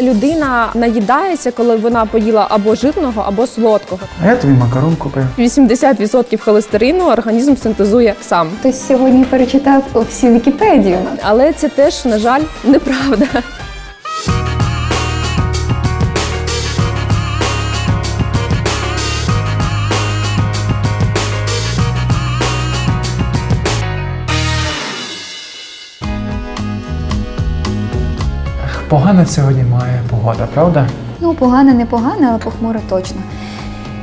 Людина наїдається, коли вона поїла або жирного, або солодкого. А я тобі макарон купив. 80% холестерину організм синтезує сам. Хтось сьогодні перечитав всю Вікіпедію. Але це теж, на жаль, неправда. Погана сьогодні має погода, правда? Ну, погано, не погано, але похмуро точно.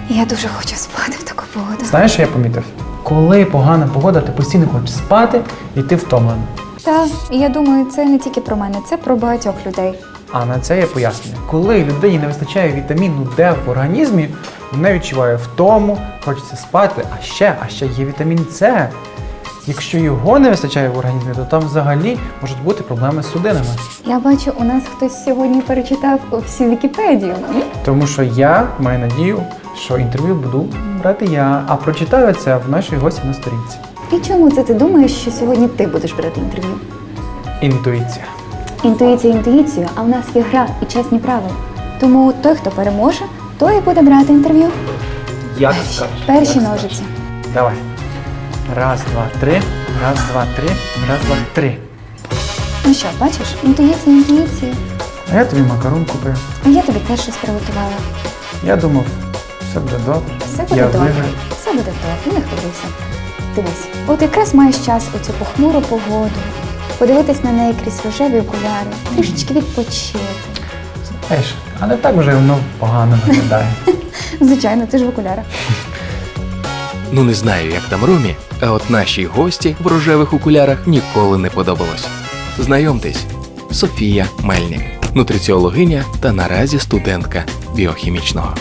І я дуже хочу спати в таку погоду. Знаєш, що я помітив? Коли погана погода, ти постійно хочеш спати і ти втомлений. Та і я думаю, це не тільки про мене, це про багатьох людей. А на це є пояснення. Коли людині не вистачає вітаміну Д в організмі, вона відчуває втому, хочеться спати, а ще, а ще є вітамін С. Якщо його не вистачає в організмі, то там взагалі можуть бути проблеми з судинами. Я бачу, у нас хтось сьогодні перечитав всю Вікіпедію. Тому що я маю надію, що інтерв'ю буду брати я, а прочитаю це в нашій гості на сторінці. І чому це ти думаєш, що сьогодні ти будеш брати інтерв'ю? Інтуїція. Інтуїція інтуїцію, а в нас є гра і чесні правила. Тому той, хто переможе, той і буде брати інтерв'ю. Як Перші, скажеш? перші як ножиці. скажеш. Давай. Раз, два, три. Раз, два, три. Раз, два, три. Ну що, бачиш, інтуїція інтуїцію. А я тобі макарон купив. А я тобі теж щось приготувала. Я думав, все буде добре. Все буде я добре. виграю. Все буде добре, не хвилюйся. Дивись, от якраз маєш час у цю похмуру погоду, подивитись на неї крізь рожеві окуляри, трішечки відпочити. Знаєш, а не так вже воно погано виглядає. Звичайно, ти ж в окулярах. Ну не знаю, як там Ромі, а от нашій гості в рожевих окулярах ніколи не подобалось. Знайомтесь, Софія Мельник, нутриціологиня та наразі студентка біохімічного.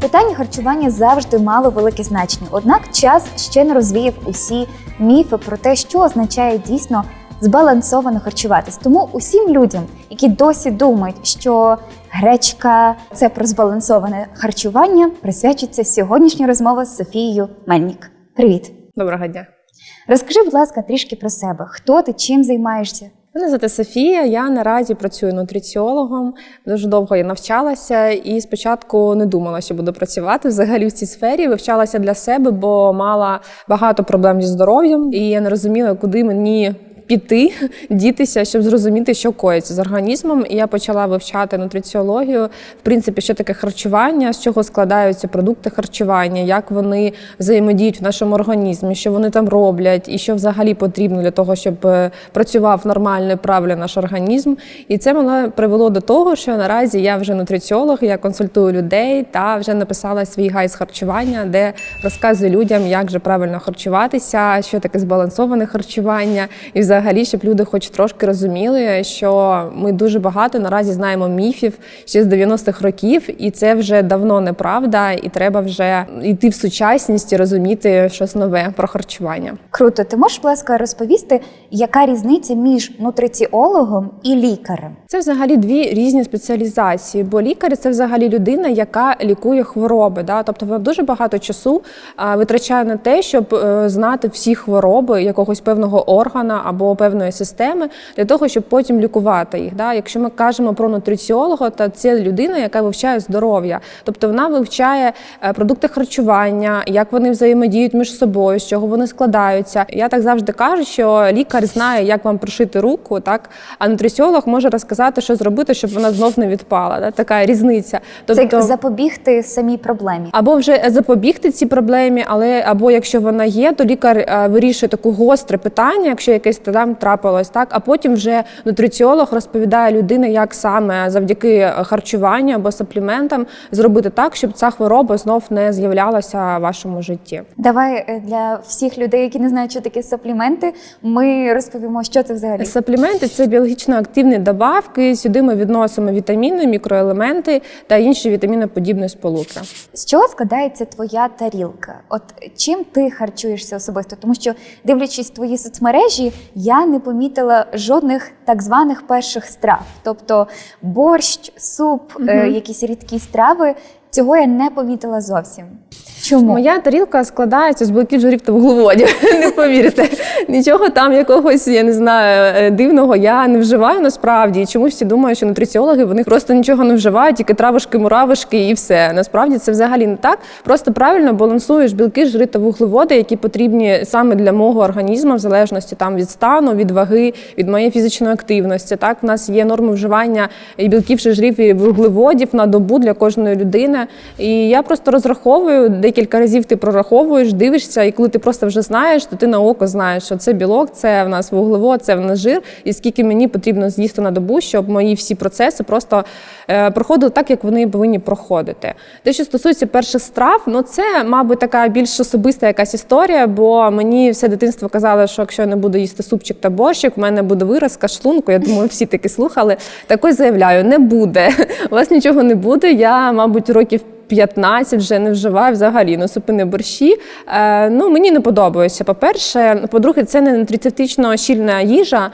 Питання харчування завжди мало велике значення. Однак час ще не розвіяв усі міфи про те, що означає дійсно збалансовано харчуватись. Тому усім людям, які досі думають, що гречка це про збалансоване харчування, присвячується сьогоднішня розмова з Софією Мельник. Привіт! Доброго дня. Розкажи, будь ласка, трішки про себе. Хто ти, чим займаєшся? Мене звати Софія. Я наразі працюю нутриціологом. Дуже довго я навчалася і спочатку не думала, що буду працювати взагалі в цій сфері. Вивчалася для себе, бо мала багато проблем зі здоров'ям, і я не розуміла, куди мені. Піти, дітися, щоб зрозуміти, що коїться з організмом. І я почала вивчати нутриціологію, в принципі, що таке харчування, з чого складаються продукти харчування, як вони взаємодіють в нашому організмі, що вони там роблять, і що взагалі потрібно для того, щоб е, працював нормально і правильно наш організм. І це мене привело до того, що наразі я вже нутриціолог, я консультую людей та вже написала свій гайд харчування, де розказую людям, як же правильно харчуватися, що таке збалансоване харчування, і взагалі, щоб люди хоч трошки розуміли, що ми дуже багато наразі знаємо міфів ще з 90-х років, і це вже давно неправда, і треба вже йти в сучасність і розуміти щось нове про харчування. Круто, ти можеш, будь ласка, розповісти, яка різниця між нутриціологом і лікарем? Це взагалі дві різні спеціалізації, бо лікар це взагалі людина, яка лікує хвороби. Да? Тобто вона дуже багато часу витрачає на те, щоб е, знати всі хвороби якогось певного органа або певної системи, для того, щоб потім лікувати їх. Да? Якщо ми кажемо про нутриціолога, то це людина, яка вивчає здоров'я, тобто вона вивчає е, продукти харчування, як вони взаємодіють між собою, з чого вони складаються. Я так завжди кажу, що лікар знає, як вам пришити руку, так а нутриціолог може розказати, що зробити, щоб вона знов не відпала. Да? Така різниця. Це Тобто як запобігти самій проблемі. або вже запобігти цій проблемі, але або якщо вона є, то лікар е, вирішує таке гостре питання, якщо якесь там трапилось, так а потім вже нутриціолог розповідає людині, як саме завдяки харчуванню або сапліментам зробити так, щоб ця хвороба знов не з'являлася в вашому житті. Давай е, для всіх людей, які не знають, що таке сапліменти, ми розповімо, що це взагалі. Сапліменти це біологічно активні добавки. Сюди ми відносимо вітаміни, мікроелементи та інші вітаміноподібні сполуки. З чого складається твоя тарілка? От чим ти харчуєшся особисто? Тому що, дивлячись твої соцмережі, я не помітила жодних так званих перших страв, тобто борщ, суп, е, якісь рідкі страви. Цього я не помітила зовсім. Чому? Моя тарілка складається з білків, жирів та вуглеводів. Не повірите. Нічого там якогось, я не знаю, е, дивного я не вживаю насправді. І чомусь всі думають, що нутриціологи вони просто нічого не вживають, тільки травишки, муравишки і все. Насправді це взагалі не так. Просто правильно балансуєш білки, жири та вуглеводи, які потрібні саме для мого організму, в залежності там від стану, від ваги, від моєї фізичної активності. Так, в нас є норми вживання і білків, жирів, і вуглеводів на добу для кожної людини. І я просто розраховую декілька разів. Ти прораховуєш, дивишся, і коли ти просто вже знаєш, то ти на око знаєш, що це білок, це в нас вуглевод, це в нас жир, і скільки мені потрібно з'їсти на добу, щоб мої всі процеси просто е, проходили так, як вони повинні проходити. Те, що стосується перших страв, ну це, мабуть, така більш особиста якась історія, бо мені все дитинство казали, що якщо я не буду їсти супчик та борщик, в мене буде виразка шлунку. Я думаю, всі таки слухали. Так ось заявляю, не буде. У вас нічого не буде. Я, мабуть, років 15 вже не вживаю взагалі ну, супини борщі. Е, ну, мені не подобається. По-перше, по-друге, це не нутрицетично щільна їжа.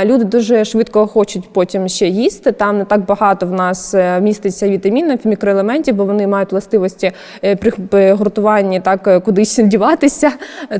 Е, люди дуже швидко хочуть потім ще їсти. Там не так багато в нас е, міститься вітамінів, мікроелементів, бо вони мають властивості е, при гуртуванні так е, кудись діватися.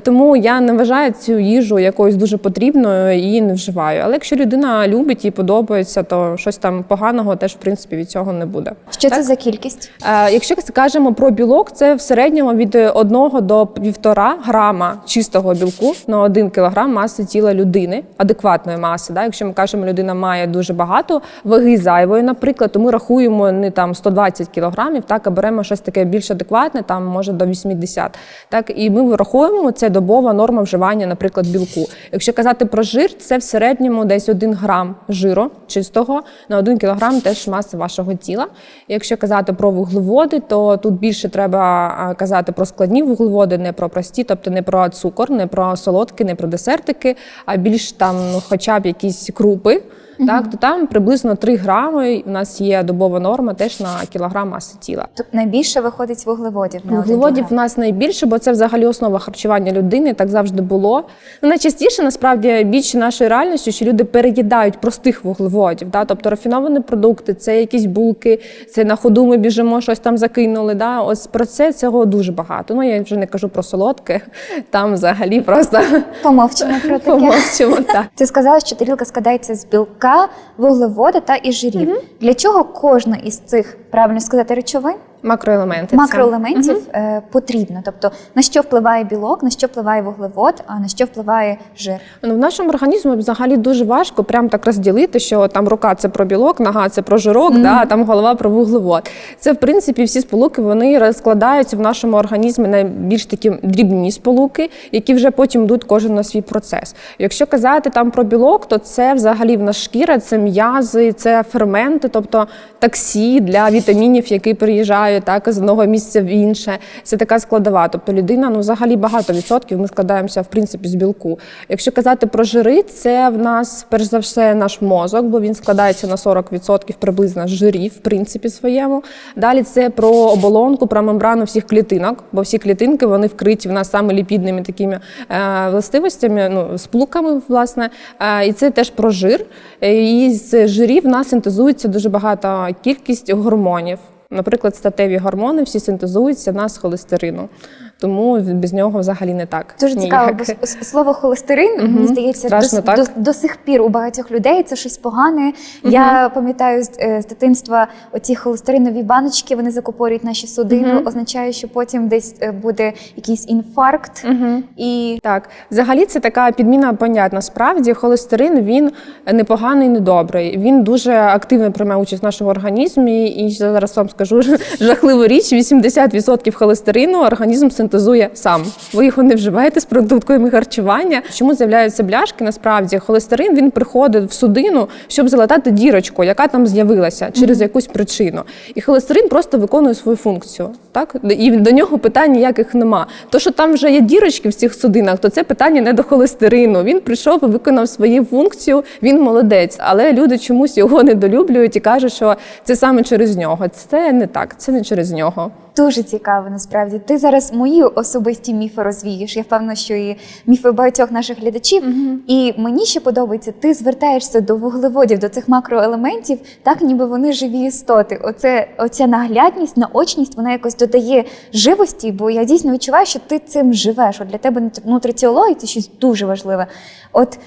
Тому я не вважаю цю їжу якоюсь дуже потрібною і не вживаю. Але якщо людина любить і подобається, то щось там поганого теж в принципі від цього не буде. Що це за кількість? Е, Якщо кажемо про білок, це в середньому від 1 до 1,5 грама чистого білку на 1 кілограм маси тіла людини, адекватної маси. Да? Якщо ми кажемо, людина має дуже багато ваги зайвої, наприклад, то ми рахуємо не там 120 кілограмів, так, а беремо щось таке більш адекватне, там може до 80. Так, і ми враховуємо це добова норма вживання, наприклад, білку. Якщо казати про жир, це в середньому десь 1 грам жиру чистого на 1 кілограм теж маси вашого тіла. Якщо казати про вуглеводи, то тут більше треба казати про складні вуглеводи, не про прості, тобто не про цукор, не про солодкі, не про десертики, а більш там ну, хоча б якісь крупи. Так, то там приблизно 3 грами. У нас є добова норма теж на кілограм маси тіла. Тобто найбільше виходить вуглеводів. на Вуглеводів в нас найбільше, бо це взагалі основа харчування людини. Так завжди було. Ну, найчастіше насправді більше нашої реальності, що люди переїдають простих вуглеводів. Да? Тобто рафіновані продукти, це якісь булки, це на ходу ми біжимо, щось там закинули. Да? Ось про це цього дуже багато. Ну я вже не кажу про солодке, там взагалі просто Помовчимо про таке. помовчимо. Так. Ти сказала, що тарілка складається з білка, вуглеводи та і жирів. Для чого кожна із цих правильно сказати речовин? Макроелементи. макроелементів е, потрібно. Тобто на що впливає білок, на що впливає вуглевод, а на що впливає жир. Ну, в нашому організмі взагалі дуже важко прям так розділити, що там рука це про білок, нога це про жирок, да, а там голова про вуглевод. Це в принципі всі сполуки вони розкладаються в нашому організмі на більш такі дрібні сполуки, які вже потім йдуть кожен на свій процес. Якщо казати там про білок, то це взагалі в нас шкіра, це м'язи, це ферменти, тобто таксі для вітамінів, які приїжджають так з одного місця в інше. Це така складова. Тобто людина, ну взагалі багато відсотків ми складаємося в принципі з білку. Якщо казати про жири, це в нас перш за все наш мозок, бо він складається на 40% приблизно жирів, в принципі, своєму. Далі це про оболонку, про мембрану всіх клітинок, бо всі клітинки вони вкриті в нас саме ліпідними такими е, властивостями, ну сполуками, власне. Е, і це теж про жир. Е, І з жирів в нас синтезується дуже багато кількість гормонів. Наприклад, статеві гормони всі синтезуються на з холестерину, тому без нього взагалі не так. Дуже цікаво, ніяк. бо с- с- слово холестерин, мені здається, до, Страшно, так? до, до сих пір у багатьох людей це щось погане. Я пам'ятаю з, е, з дитинства оці холестеринові баночки, вони закупорюють наші судини, означає, що потім десь е, буде якийсь інфаркт. І Так, взагалі це така підміна понять. Насправді холестерин він непоганий, не добрий. Він дуже активно приймає участь в нашому організмі. І зараз вам скажу жахливу річ: 80% холестерину організм синтезує сам. Ви його не вживаєте з продуктами харчування. Чому з'являються бляшки? Насправді холестерин він приходить в судину, щоб залатати дірочку, яка там з'явилася через якусь причину. І холестерин просто виконує свою функцію. Так і до нього питань ніяких нема. То, що там вже є дірочки в цих судинах, то це питання не до холестерину. Він прийшов і виконав свою функцію. Він молодець, але люди чомусь його недолюблюють і кажуть, що це саме через нього. Це не так, це не через нього. Дуже цікаво, насправді. Ти зараз мої особисті міфи розвієш. Я впевнена, що і міфи багатьох наших глядачів. І мені ще подобається, ти звертаєшся до вуглеводів, до цих макроелементів, так ніби вони живі істоти. Оце оця наглядність, наочність, вона якось додає живості, бо я дійсно відчуваю, що ти цим живеш. От для тебе нутриціологія це щось дуже важливе. От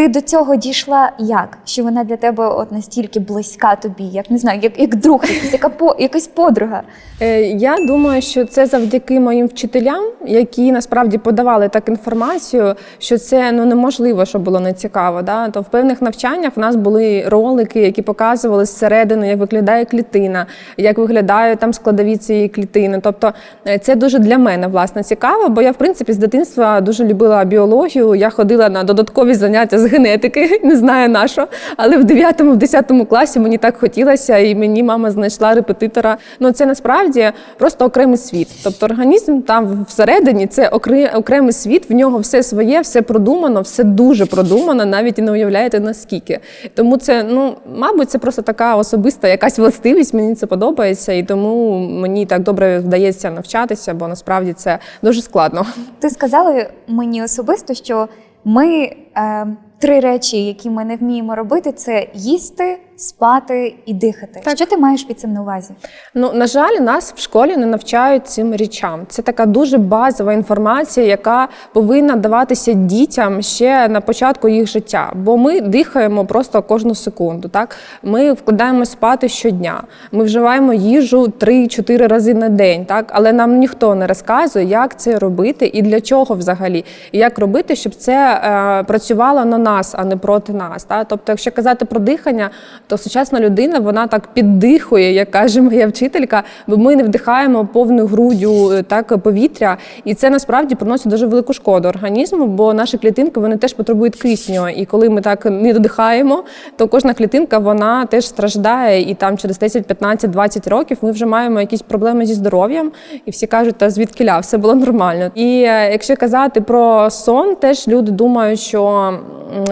ти до цього дійшла як? Що вона для тебе от настільки близька тобі, як не знаю, як, як друг, якась, яка по, якась подруга. Е, Я думаю, що це завдяки моїм вчителям, які насправді подавали так інформацію, що це ну неможливо, щоб було не цікаво. Да? То в певних навчаннях в нас були ролики, які показували зсередини, як виглядає клітина, як виглядають там складові цієї клітини. Тобто е, це дуже для мене власне цікаво, бо я в принципі з дитинства дуже любила біологію. Я ходила на додаткові заняття з генетики, не знаю на що, але в 9-10 класі мені так хотілося, і мені мама знайшла репетитора. Ну це насправді просто окремий світ. Тобто організм там всередині це окремий світ, в нього все своє, все продумано, все дуже продумано, навіть і не уявляєте наскільки. Тому це, ну мабуть, це просто така особиста якась властивість. Мені це подобається, і тому мені так добре вдається навчатися, бо насправді це дуже складно. Ти сказала мені особисто, що ми е, три речі, які ми не вміємо робити, це їсти, спати і дихати. Так. Що ти маєш під цим на увазі? Ну, на жаль, нас в школі не навчають цим речам. Це така дуже базова інформація, яка повинна даватися дітям ще на початку їх життя. Бо ми дихаємо просто кожну секунду. Так ми вкладаємо спати щодня. Ми вживаємо їжу 3-4 рази на день. Так, але нам ніхто не розказує, як це робити і для чого взагалі, і як робити, щоб це е, працювало на нас, а не проти нас. Так? Тобто, якщо казати про дихання, то сучасна людина вона так піддихує, як каже моя вчителька, бо ми не вдихаємо повною груддю е, так повітря, і це насправді приносить дуже велику шкоду організму, бо наші клітинки вони теж потребують кисню. І коли ми так не додихаємо, то кожна клітинка вона теж страждає. І там через 10, 15, 20 років ми вже маємо якісь проблеми зі здоров'ям, і всі кажуть, та звідкиля все було нормально. І е, якщо казати про сон, теж люди думають, що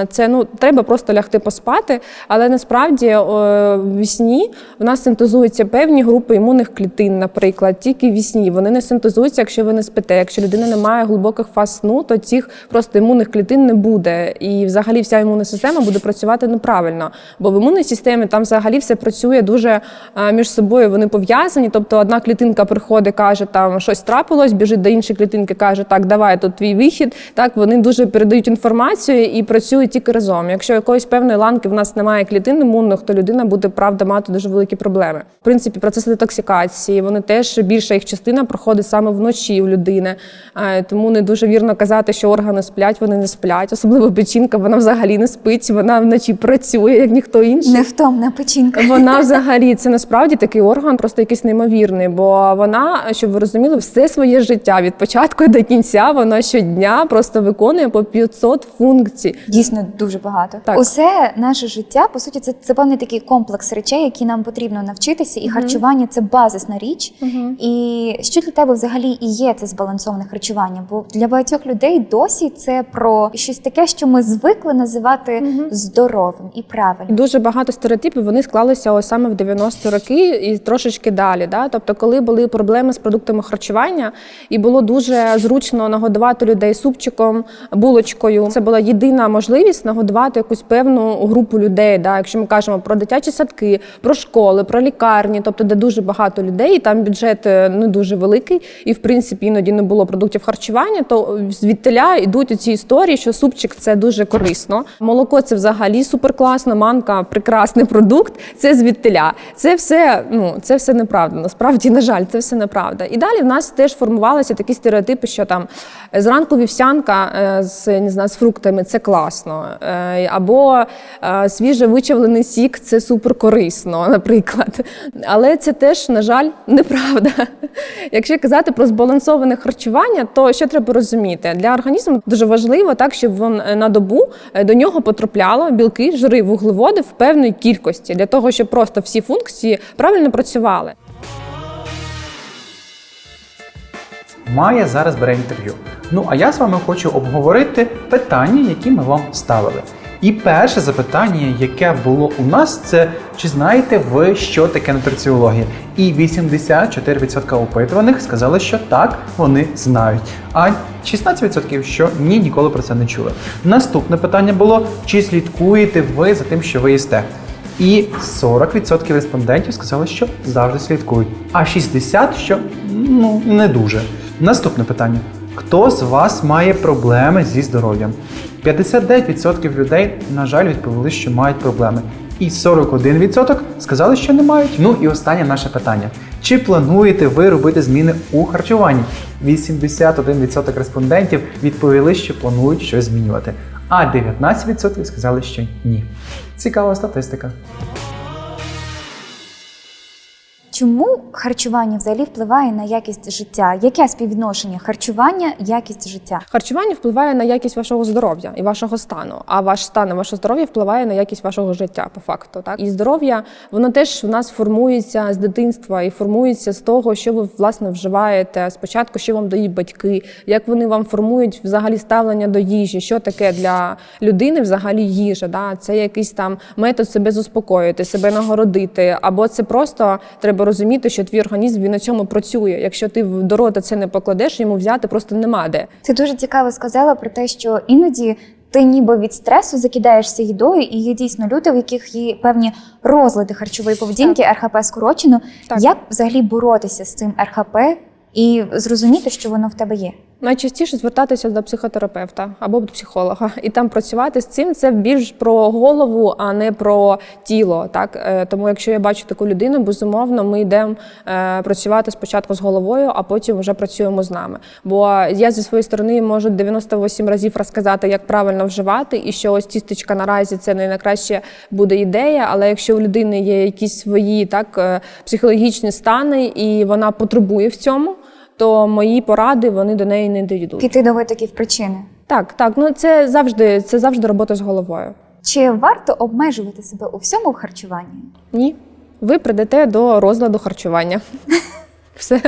це ну треба просто лягти поспати, але насправді е, в сні в нас синтезуються певні групи імунних клітин, наприклад, тільки в сні. Вони не синтезуються, якщо ви не спите. Якщо людина не має глибоких фаз сну, то цих просто імунних клітин не буде. І взагалі вся імунна система буде працювати неправильно. Бо в імунній системі там взагалі все працює дуже е, між собою. Вони пов'язані. Тобто одна клітинка приходить, каже, там щось трапилось, біжить до іншої клітинки, каже, так, давай тут твій вихід. Так вони дуже передають інформацію і працюють тільки разом. Якщо якоїсь певної ланки в нас немає клітин імунних, то людина буде правда мати дуже великі проблеми. В принципі, процеси детоксикації, вони теж більша їх частина проходить саме вночі у людини. Е, Тому не дуже вірно казати, що органи сплять, вони не сплять. Особливо печінка, вона взагалі не спить, вона вночі працює, як ніхто інший. Невтомна печінка. Вона взагалі це насправді такий орган, просто якийсь неймовірний. Бо вона, щоб ви розуміли, все своє життя від початку до кінця вона щодня просто виконує по 500 функцій. Дійсно дуже багато. Так. Усе наше життя, по суті, це, це певний такий комплекс речей, які нам потрібно навчитися, і харчування це базисна річ. І що для тебе взагалі і є це збалансоване харчування? Бо для багатьох людей досі це про щось таке, що ми звикли називати здоровим і правильним. Дуже багато стереотипів вони склалися ось саме в 90-ті роки і трошечки далі. Да? Тобто, коли були проблеми з продуктами харчування, і було дуже зручно нагодувати людей супчиком, булочкою. Це була єдина можливість нагодувати якусь певну групу людей. Да? Якщо ми кажемо про дитячі садки, про школи, про лікарні, тобто де дуже багато людей, і там бюджет е, не дуже великий, і в принципі іноді не було продуктів харчування, то звідтиля йдуть ці історії, що супчик це дуже корисно. Молоко це взагалі суперкласно, манка прекрасний продукт. Це звідтиля. Це все, ну це все неправда. Насправді, на жаль, це все неправда. І далі в нас теж формувалися такі стереотипи, що там е, зранку вівсянка е, з не знаю, з фруктами це класно, або свіже вичавлений сік це суперкорисно, наприклад. Але це теж, на жаль, неправда. Якщо казати про збалансоване харчування, то що треба розуміти? Для організму дуже важливо так, щоб він е, на добу е, до нього потрапляло білки, жири, вуглеводи в певної кількості для того, щоб просто всі функції правильно працювали. Майя зараз бере інтерв'ю. Ну а я з вами хочу обговорити питання, які ми вам ставили. І перше запитання, яке було у нас, це чи знаєте ви, що таке нутриціологія? І 84% опитуваних сказали, що так, вони знають. А 16% що ні, ніколи про це не чули. Наступне питання було: чи слідкуєте ви за тим, що ви їсте? І 40% респондентів сказали, що завжди слідкують, а 60% що ну не дуже. Наступне питання: хто з вас має проблеми зі здоров'ям? 59% людей, на жаль, відповіли, що мають проблеми. І 41% сказали, що не мають. Ну і останнє наше питання: чи плануєте ви робити зміни у харчуванні? 81% респондентів відповіли, що планують щось змінювати, а 19% сказали, що ні. Цікава статистика. Чому харчування взагалі впливає на якість життя? Яке співвідношення харчування, якість життя? Харчування впливає на якість вашого здоров'я і вашого стану. А ваш стан і ваше здоров'я впливає на якість вашого життя, по факту. Так і здоров'я воно теж в нас формується з дитинства і формується з того, що ви власне вживаєте. Спочатку, що вам дають батьки, як вони вам формують взагалі ставлення до їжі, що таке для людини взагалі їжа. Да? Це якийсь там метод себе заспокоїти, себе нагородити, або це просто треба розуміти, що твій організм він на цьому працює. Якщо ти в- до рота це не покладеш, йому взяти просто нема де. Ти дуже цікаво сказала про те, що іноді ти ніби від стресу закидаєшся їдою, і є дійсно люди, в яких є певні розлади харчової поведінки, РХП скорочено. Так. Як взагалі боротися з цим РХП і зрозуміти, що воно в тебе є? Найчастіше звертатися до психотерапевта або до психолога, і там працювати з цим це більш про голову, а не про тіло. Так Е, тому, якщо я бачу таку людину, безумовно, ми йдемо е, працювати спочатку з головою, а потім вже працюємо з нами. Бо я зі своєї сторони можу 98 разів розказати, як правильно вживати, і що ось тістечка наразі це не найкраща буде ідея. Але якщо у людини є якісь свої так е, психологічні стани, і вона потребує в цьому то мої поради вони до неї не дійдуть. Піти до витоків причини. Так, так, ну це завжди це завжди робота з головою. Чи варто обмежувати себе у всьому в харчуванні? Ні, ви прийдете до розладу харчування. Все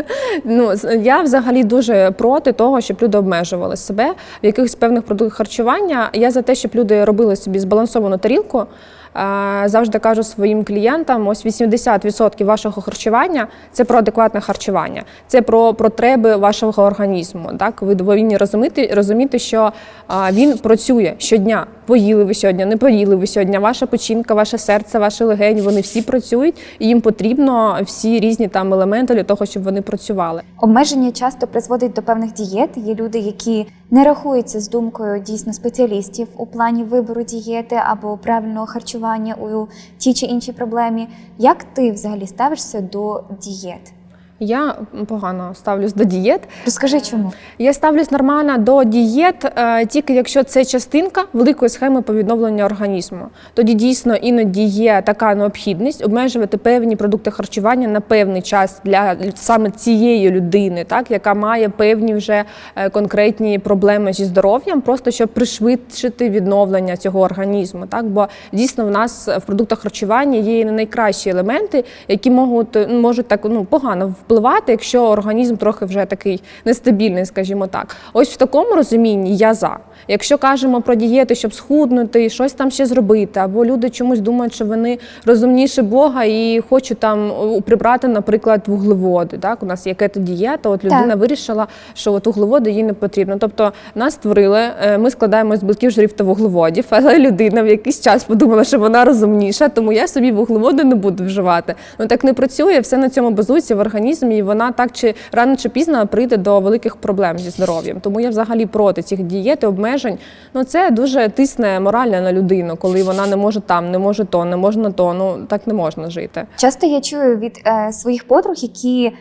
ну я взагалі дуже проти того, щоб люди обмежували себе в якихось певних продуктах харчування. Я за те, щоб люди робили собі збалансовану тарілку. Завжди кажу своїм клієнтам: ось 80% вашого харчування це про адекватне харчування, це про потреби вашого організму. Так ви повинні розуміти, розуміти, що він працює щодня. Поїли ви сьогодні, не поїли ви сьогодні. Ваша печінка, ваше серце, ваші легені, вони всі працюють, і їм потрібно всі різні там елементи для того, щоб вони працювали. Обмеження часто призводить до певних дієт. Є люди, які не рахуються з думкою дійсно спеціалістів у плані вибору дієти або правильного харчування у тій чи іншій проблемі. Як ти взагалі ставишся до дієт? Я погано ставлюсь до дієт. Розкажи, чому Я ставлюсь нормально до дієт, е, тільки якщо це частинка великої схеми по відновленню організму. Тоді дійсно іноді є така необхідність обмежувати певні продукти харчування на певний час для саме цієї людини, так яка має певні вже е, конкретні проблеми зі здоров'ям, просто щоб пришвидшити відновлення цього організму. Так, бо дійсно в нас в продуктах харчування є не найкращі елементи, які можуть, можуть так ну погано впливати, якщо організм трохи вже такий нестабільний, скажімо так. Ось в такому розумінні я за. Якщо кажемо про дієти, щоб схуднути, щось там ще зробити, або люди чомусь думають, що вони розумніші Бога і хочуть там прибрати, наприклад, вуглеводи. Так, у нас є кето-дієта, от людина Так. вирішила, що от вуглеводи їй не потрібно. Тобто нас створили, е, ми складаємо з білків, жирів та вуглеводів, але людина в якийсь час подумала, що вона розумніша, тому я собі вуглеводи не буду вживати. Ну так не працює, все на цьому базується в організмі, і вона так чи рано чи пізно прийде до великих проблем зі здоров'ям. Тому я взагалі проти цих дієт обмежень. Ну це дуже тисне морально на людину, коли вона не може там, не може то, не можна то. Ну так не можна жити. часто я чую від е, своїх подруг, які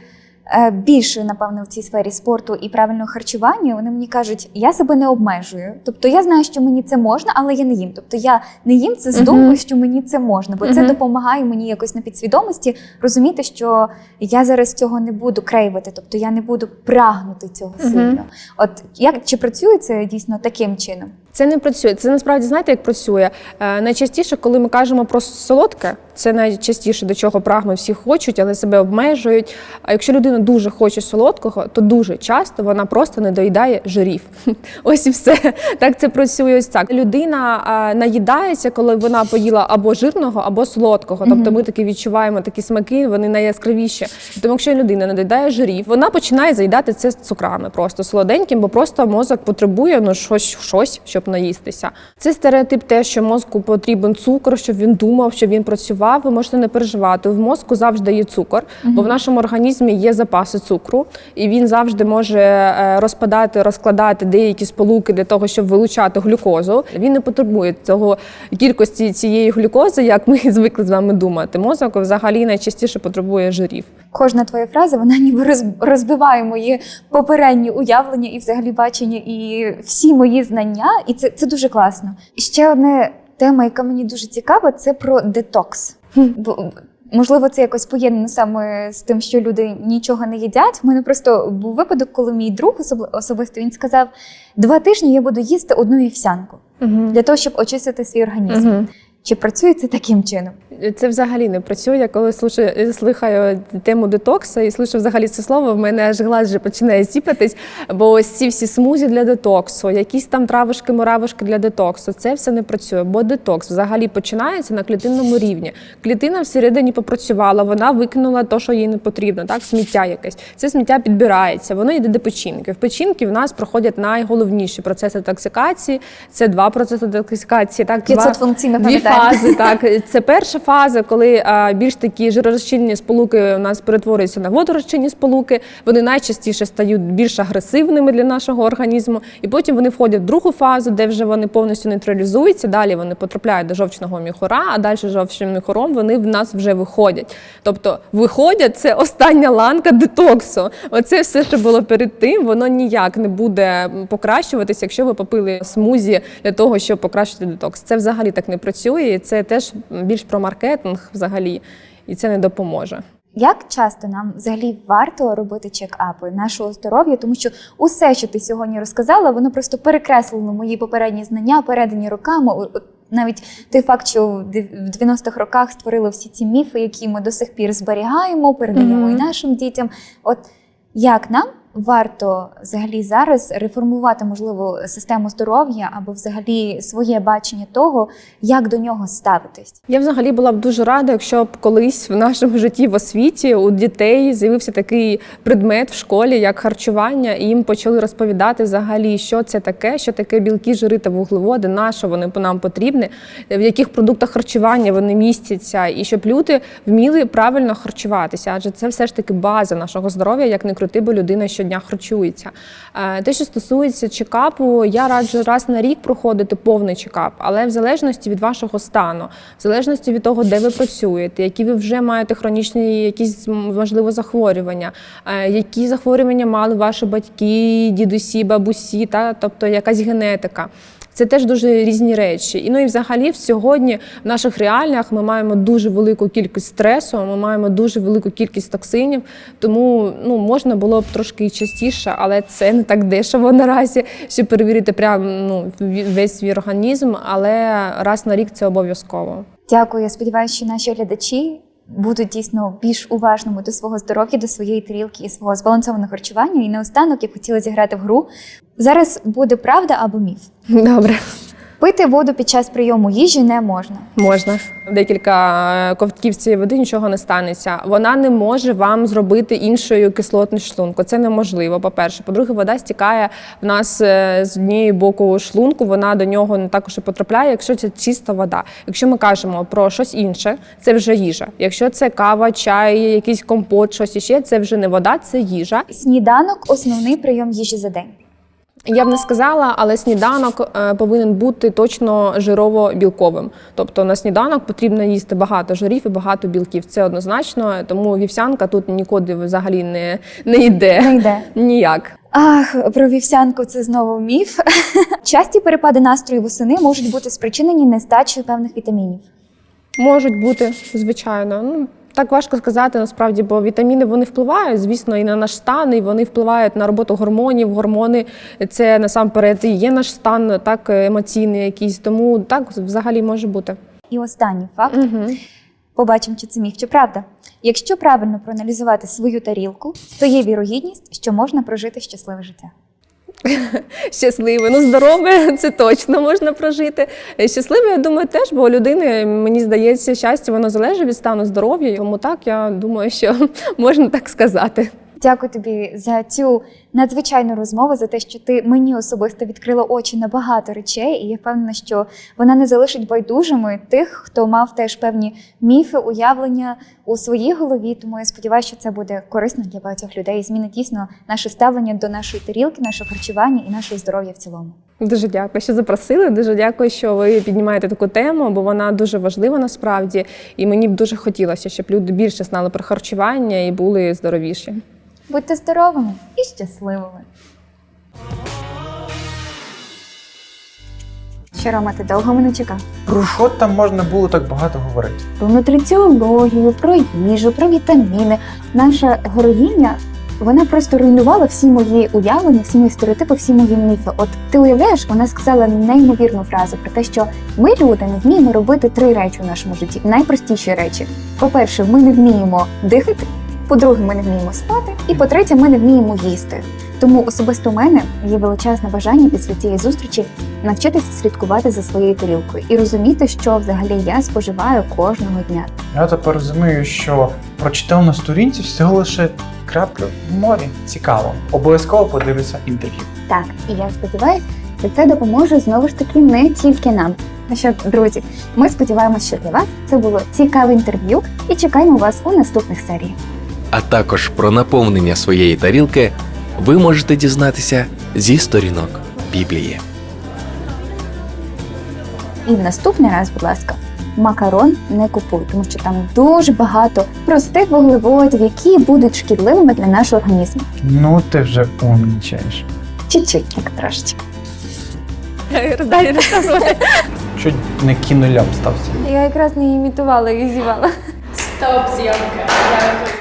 більше напевно в цій сфері спорту і правильного харчування, вони мені кажуть, я себе не обмежую. Тобто я знаю, що мені це можна, але я не їм. Тобто я не їм це з думкою, що мені це можна, бо це допомагає мені якось на підсвідомості розуміти, що я зараз цього не буду крейвити, тобто я не буду прагнути цього сильно. От як чи працює це дійсно таким чином? Це не працює. Це насправді знаєте, як працює. Е, найчастіше, коли ми кажемо про солодке, це найчастіше до чого прагнуть всі хочуть, але себе обмежують. А якщо людина дуже хоче солодкого, то дуже часто вона просто не доїдає жирів. Ось і все. Так це працює ось так. Людина е, наїдається, коли вона поїла або жирного, або солодкого. Тобто ми таки відчуваємо такі смаки, вони найяскравіші. Тому якщо людина не доїдає жирів, вона починає заїдати це з цукрами, просто солоденьким, бо просто мозок потребує ну щось, щось, щоб наїстися. Це стереотип, те, що мозку потрібен цукор, щоб він думав, щоб він працював. Ви можете не переживати. В мозку завжди є цукор, бо в нашому організмі є запаси цукру, і він завжди може е, розпадати, розкладати деякі сполуки для того, щоб вилучати глюкозу. Він не потребує цього кількості цієї глюкози, як ми звикли з вами думати. Мозок взагалі найчастіше потребує жирів. Кожна твоя фраза вона ніби роз- розбиває мої попередні уявлення і взагалі бачення, і всі мої знання. І це, це дуже класно. І ще одна тема, яка мені дуже цікава, це про детокс. Можливо, це якось поєднано саме з тим, що люди нічого не їдять. У мене просто був випадок, коли мій друг особ- особисто він сказав: два тижні я буду їсти одну вівсянку для того, щоб очистити свій організм. Мгм. Чи працює це таким чином? Це взагалі не працює. Я коли слушаю, слухаю тему детокса і слышу взагалі це слово, в мене аж глаз вже починає сіпатись. Бо ось ці всі смузі для детоксу, якісь там травишки, муравишки для детоксу, це все не працює. Бо детокс взагалі починається на клітинному рівні. Клітина всередині попрацювала, вона викинула те, що їй не потрібно, так сміття якесь. Це сміття підбирається, воно йде до печінки. В печінки в нас проходять найголовніші процеси токсикації. Це два процеси токсикації. Так, два- 500 функційно Дві пам'ятаємо. Фази, так. Це перша фаза, коли а, більш такі жиророзчинні сполуки у нас перетворюються на водорозчинні сполуки. Вони найчастіше стають більш агресивними для нашого організму. І потім вони входять в другу фазу, де вже вони повністю нейтралізуються. Далі вони потрапляють до жовчного міхура, а далі жовчним міхуром вони в нас вже виходять. Тобто виходять це остання ланка детоксу. Оце все, що було перед тим, воно ніяк не буде покращуватися, якщо ви попили смузі для того, щоб покращити детокс. Це взагалі так не працює. І Це теж більш про маркетинг взагалі, і це не допоможе. Як часто нам взагалі варто робити чекапи нашого здоров'я, тому що усе, що ти сьогодні розказала, воно просто перекреслило мої попередні знання, передані роками. Навіть той факт, що в дев- 90-х роках створили всі ці міфи, які ми до сих пір зберігаємо, передаємо Мгм. і нашим дітям. От як нам варто взагалі зараз реформувати можливо систему здоров'я або взагалі своє бачення того, як до нього ставитись? Я взагалі була б дуже рада, якщо б колись в нашому житті в освіті у дітей з'явився такий предмет в школі, як харчування, і їм почали розповідати взагалі, що це таке, що таке білки, жири та вуглеводи, на що вони нам потрібні, в яких продуктах харчування вони містяться, і щоб люди вміли правильно харчуватися, адже це все ж таки база нашого здоров'я, як не крути, бо людина щодня харчується. Е, Те, що стосується чекапу, я раджу раз на рік проходити повний чекап, але в залежності від вашого стану, в залежності від того, де ви працюєте, які ви вже маєте хронічні якісь можливо захворювання, е, які захворювання мали ваші батьки, дідусі, бабусі, та тобто якась генетика. Це теж дуже різні речі. І ну і взагалі сьогодні в наших реаліях ми маємо дуже велику кількість стресу, ми маємо дуже велику кількість токсинів. Тому ну можна було б трошки частіше, але це не так дешево наразі, щоб перевірити прям ну весь свій організм. Але раз на рік це обов'язково. Дякую. Сподіваюся, що наші глядачі будуть дійсно більш уважними до свого здоров'я, до своєї тарілки і свого збалансованого харчування. І наостанок я б хотіла зіграти в гру. Зараз буде правда або міф. Добре, Пити воду під час прийому їжі не можна. можна. Декілька е, ковтків цієї води нічого не станеться. Вона не може вам зробити іншою кислотність шлунку. Це неможливо. По-перше, по-друге, вода стікає в нас е, з однієї боку шлунку. Вона до нього не також і потрапляє, якщо це чиста вода. Якщо ми кажемо про щось інше, це вже їжа. Якщо це кава, чай, якийсь компот, щось іще, це вже не вода, це їжа. Сніданок основний прийом їжі за день. Я б не сказала, але сніданок е, повинен бути точно жирово-білковим. Тобто на сніданок потрібно їсти багато жирів і багато білків. Це однозначно, тому вівсянка тут нікуди взагалі не, не йде. Не йде. Ніяк. Ах, про вівсянку це знову міф. Часті перепади настрою восени можуть бути спричинені нестачею певних вітамінів. Можуть бути, звичайно. Ну, Так важко сказати насправді, бо вітаміни вони впливають, звісно, і на наш стан, і вони впливають на роботу гормонів. Гормони це насамперед і є наш стан, так емоційний якийсь. Тому так взагалі може бути. І останній факт. Угу. Побачимо, чи це міф, чи правда. Якщо правильно проаналізувати свою тарілку, то є вірогідність, що можна прожити щасливе життя. Щасливе, ну здорове, це точно можна прожити. Щасливе, я думаю, теж, бо людини, мені здається, щастя воно залежить від стану здоров'я. Йому так я думаю, що можна так сказати. Дякую тобі за цю надзвичайну розмову, за те, що ти мені особисто відкрила очі на багато речей, і я впевнена, що вона не залишить байдужими тих, хто мав теж певні міфи, уявлення у своїй голові. Тому я сподіваюся, що це буде корисно для багатьох людей і змінить дійсно наше ставлення до нашої тарілки, нашого харчування і нашого здоров'я в цілому. Дуже дякую, що запросили. Дуже дякую, що ви піднімаєте таку тему, бо вона дуже важлива насправді. І мені б дуже хотілося, щоб люди більше знали про харчування і були здоровіші. Будьте здоровими і щасливими. Що, Рома, ти довго мене чекав? Про що там можна було так багато говорити? Про нутриціологію, про їжу, про вітаміни. Наша героїня. Вона просто руйнувала всі мої уявлення, всі мої стереотипи, всі мої міфи. От ти уявляєш, вона сказала неймовірну фразу про те, що ми, люди, не вміємо робити три речі у нашому житті. Найпростіші речі. По-перше, ми не вміємо дихати. По-друге, ми не вміємо спати. І по-третє, ми не вміємо їсти. Тому особисто у мене є величезне бажання після цієї зустрічі навчитися слідкувати за своєю тарілкою і розуміти, що взагалі я споживаю кожного дня. Я тепер розумію, що прочитав на сторінці всього лише краплю в морі. Цікаво. Обов'язково подивлюся інтерв'ю. Так, і я сподіваюся, що це допоможе знову ж таки не тільки нам. Ну що, друзі, ми сподіваємося, що для вас це було цікаве інтерв'ю і чекаємо вас у наступних серіях. А також про наповнення своєї тарілки ви можете дізнатися зі сторінок Біблії. І наступний раз, будь ласка, макарон не купуй, тому що там дуже багато простих вуглеводів, які будуть шкідливими для нашого організму. Ну ти вже умнічаєш. Чуть-чуть, так трошечки. Далі розказувати. Чуть не кінолям стався. Я якраз не імітувала і зівала. Стоп, зйомка. Дякую.